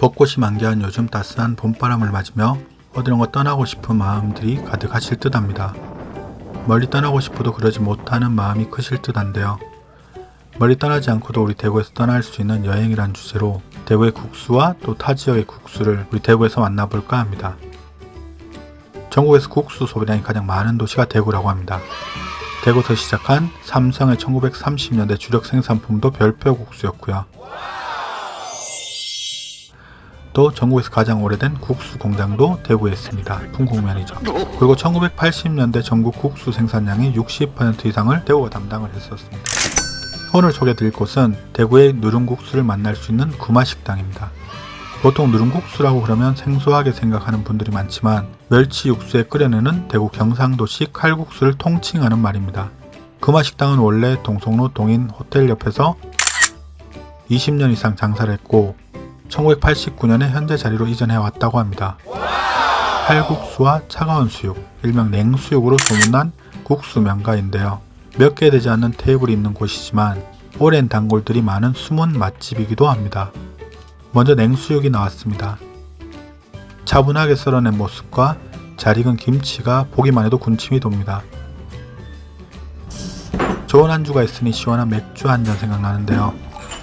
벚꽃이 만개한 요즘 따스한 봄바람을 맞으며 어디론가 떠나고 싶은 마음들이 가득하실 듯합니다. 멀리 떠나고 싶어도 그러지 못하는 마음이 크실 듯한데요. 멀리 떠나지 않고도 우리 대구에서 떠날 수 있는 여행이란 주제로 대구의 국수와 또 타 지역의 국수를 우리 대구에서 만나볼까 합니다. 전국에서 국수 소비량이 가장 많은 도시가 대구라고 합니다. 대구에서 시작한 삼성의 1930년대 주력 생산품도 별표 국수였고요. 또 전국에서 가장 오래된 국수 공장도 대구에 있습니다. 풍국면이죠. 그리고 1980년대 전국 국수 생산량의 60% 이상을 대구가 담당을 했었습니다. 오늘 소개드릴 곳은 대구의 누룽국수를 만날 수 있는 구마식당입니다. 보통 누룽국수라고 그러면 생소하게 생각하는 분들이 많지만 멸치 육수에 끓여내는 대구 경상도식 칼국수를 통칭하는 말입니다. 구마식당은 원래 동성로 동인 호텔 옆에서 20년 이상 장사를 했고 1989년에 현재 자리로 이전해 왔다고 합니다. 칼국수와 차가운 수육, 일명 냉수육으로 소문난 국수 명가인데요. 몇 개 되지 않는 테이블이 있는 곳이지만 오랜 단골들이 많은 숨은 맛집이기도 합니다. 먼저 냉수육이 나왔습니다. 차분하게 썰어낸 모습과 잘 익은 김치가 보기만 해도 군침이 돕니다. 좋은 안주가 있으니 시원한 맥주 한 잔 생각나는데요.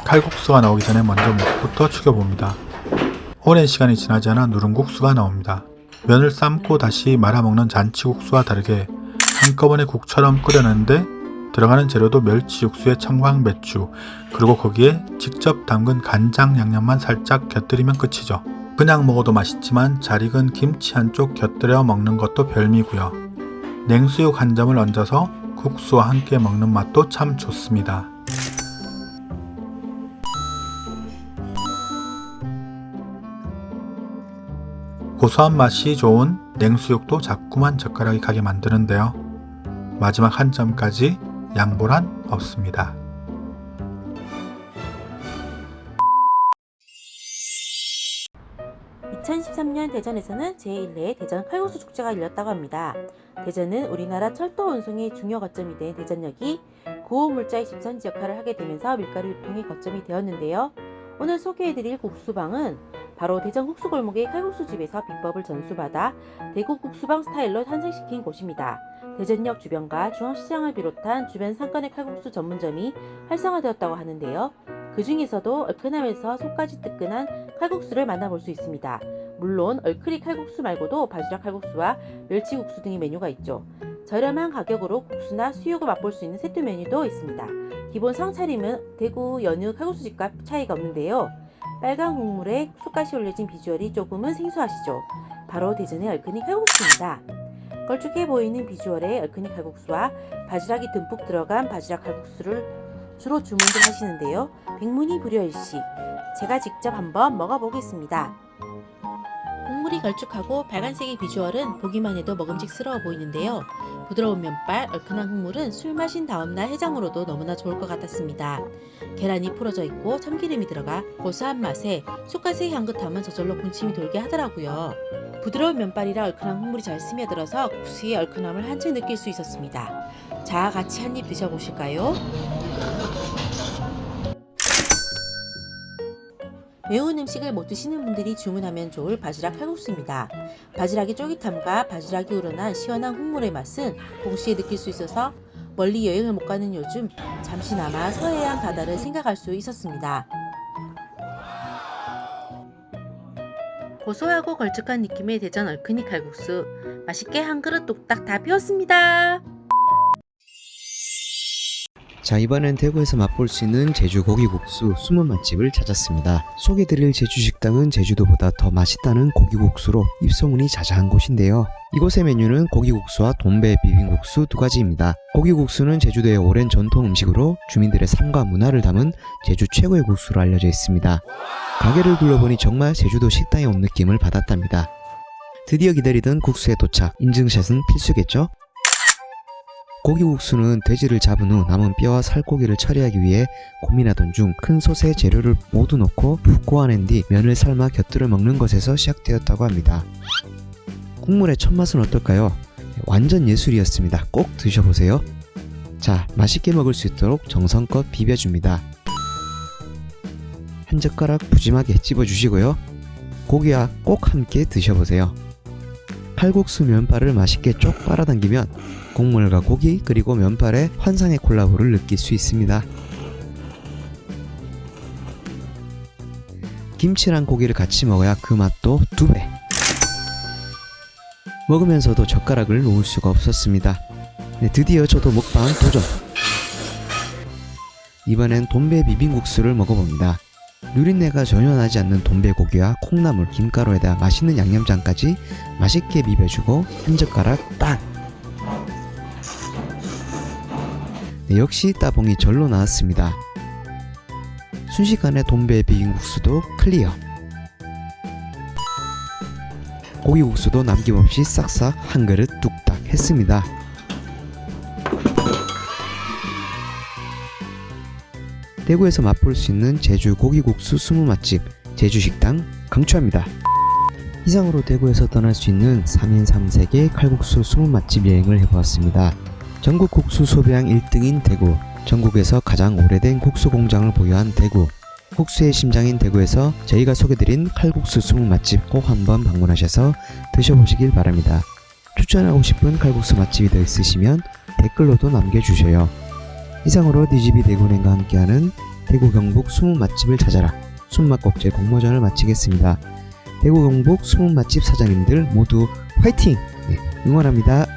칼국수가 나오기 전에 먼저 묵부터 축여봅니다. 오랜 시간이 지나지 않아 누룽국수가 나옵니다. 면을 삶고 다시 말아먹는 잔치국수와 다르게 한꺼번에 국처럼 끓여내는데 들어가는 재료도 멸치 육수에 청황 배추 그리고 거기에 직접 담근 간장 양념만 살짝 곁들이면 끝이죠. 그냥 먹어도 맛있지만 잘 익은 김치 한쪽 곁들여 먹는 것도 별미고요. 냉수육 한 점을 얹어서 국수와 함께 먹는 맛도 참 좋습니다. 고소한 맛이 좋은 냉수육도 자꾸만 젓가락이 가게 만드는데요. 마지막 한 점까지 양보란 없습니다. 이 2013년 대전에서는 제1회 대전 칼국수 축제가 열렸다고 합니다. 대전은 우리나라 철도 운송의 중요 거점이 된 대전역이 구호 물자의 집선지 역할을 하게 되면서 밀가루 유통의 거점이 되었는데요. 오늘 소개해드릴 국수방은 바로 대전 국수 골목의 칼국수 집에서 비법을 전수받아 대구 국수방 스타일로 탄생시킨 곳입니다. 대전역 주변과 중앙시장을 비롯한 주변 상권의 칼국수 전문점이 활성화되었다고 하는데요. 그 중에서도 얼큰하면서 속까지 뜨끈한 칼국수를 만나볼 수 있습니다. 물론 얼크리 칼국수 말고도 바지락 칼국수와 멸치국수 등의 메뉴가 있죠. 저렴한 가격으로 국수나 수육을 맛볼 수 있는 세트 메뉴도 있습니다. 기본 상차림은 대구 연유 칼국수집과 차이가 없는데요. 빨간 국물에 쑥갓이 올려진 비주얼이 조금은 생소하시죠. 바로 대전의 얼큰이 칼국수입니다. 걸쭉해 보이는 비주얼의 얼큰이 칼국수와 바지락이 듬뿍 들어간 바지락 칼국수를 주로 주문들 하시는데요. 백문이 불여일시 제가 직접 한번 먹어보겠습니다. 국물이 걸쭉하고 빨간색의 비주얼은 보기만 해도 먹음직스러워 보이는데요. 부드러운 면발, 얼큰한 국물은 술 마신 다음날 해장으로도 너무나 좋을 것 같았습니다. 계란이 풀어져 있고 참기름이 들어가 고소한 맛에 쑥갓의 향긋함은 저절로 군침이 돌게 하더라고요. 부드러운 면발이라 얼큰한 국물이 잘 스며들어서 국수의 얼큰함을 한층 느낄 수 있었습니다. 자, 같이 한 입 드셔보실까요? 매운 음식을 못 드시는 분들이 주문하면 좋을 바지락 칼국수입니다. 바지락의 쫄깃함과 바지락이 우러난 시원한 국물의 맛은 동시에 느낄 수 있어서 멀리 여행을 못 가는 요즘 잠시나마 서해안 바다를 생각할 수 있었습니다. 고소하고 걸쭉한 느낌의 대전 얼큰이 칼국수 맛있게 한 그릇 뚝딱 다 비웠습니다. 자 이번엔 대구에서 맛볼 수 있는 제주 고기국수 숨은 맛집을 찾았습니다. 소개드릴 제주 식당은 제주도보다 더 맛있다는 고기국수로 입소문이 자자한 곳인데요. 이곳의 메뉴는 고기국수와 돈배 비빔국수 두 가지입니다. 고기국수는 제주도의 오랜 전통 음식으로 주민들의 삶과 문화를 담은 제주 최고의 국수로 알려져 있습니다. 가게를 둘러보니 정말 제주도 식당에 온 느낌을 받았답니다. 드디어 기다리던 국수의 도착, 인증샷은 필수겠죠? 고기국수는 돼지를 잡은 후 남은 뼈와 살코기를 처리하기 위해 고민하던 중 큰 솥에 재료를 모두 넣고 푹 고아낸 뒤 면을 삶아 곁들여 먹는 것에서 시작되었다고 합니다. 국물의 첫맛은 어떨까요? 완전 예술이었습니다. 꼭 드셔보세요. 자, 맛있게 먹을 수 있도록 정성껏 비벼줍니다. 한 젓가락 푸짐하게 찝어주시고요. 고기와 꼭 함께 드셔보세요. 칼국수 면발을 맛있게 쪽 빨아당기면 국물과 고기 그리고 면발의 환상의 콜라보를 느낄 수 있습니다. 김치랑 고기를 같이 먹어야 그 맛도 두 배. 먹으면서도 젓가락을 놓을 수가 없었습니다. 네, 드디어 저도 먹방 도전. 이번엔 돈배 비빔국수를 먹어봅니다. 누린내가 전혀 나지 않는 돈배고기와 콩나물, 김가루에다 맛있는 양념장까지 맛있게 비벼주고 한 젓가락 딱! 네, 역시 따봉이 절로 나왔습니다. 순식간에 돈배 비빔국수도 클리어. 고기국수도 남김없이 싹싹 한 그릇 뚝딱 했습니다. 대구에서 맛볼 수 있는 제주 고기국수 20맛집 제주식당 강추합니다. 이상으로 대구에서 떠날 수 있는 3인 3색의 칼국수 20맛집 여행을 해보았습니다. 전국 국수 소비량 1등인 대구, 전국에서 가장 오래된 국수 공장을 보유한 대구, 국수의 심장인 대구에서 저희가 소개드린 칼국수 20맛집 꼭 한번 방문하셔서 드셔보시길 바랍니다. 추천하고 싶은 칼국수 맛집이 더 있으시면 댓글로도 남겨주셔요. 이상으로 DGB 대구은행과 함께하는 대구 경북 숨은 맛집을 찾아라 숨맛곡제 공모전을 마치겠습니다. 대구 경북 숨은 맛집 사장님들 모두 화이팅! 네, 응원합니다.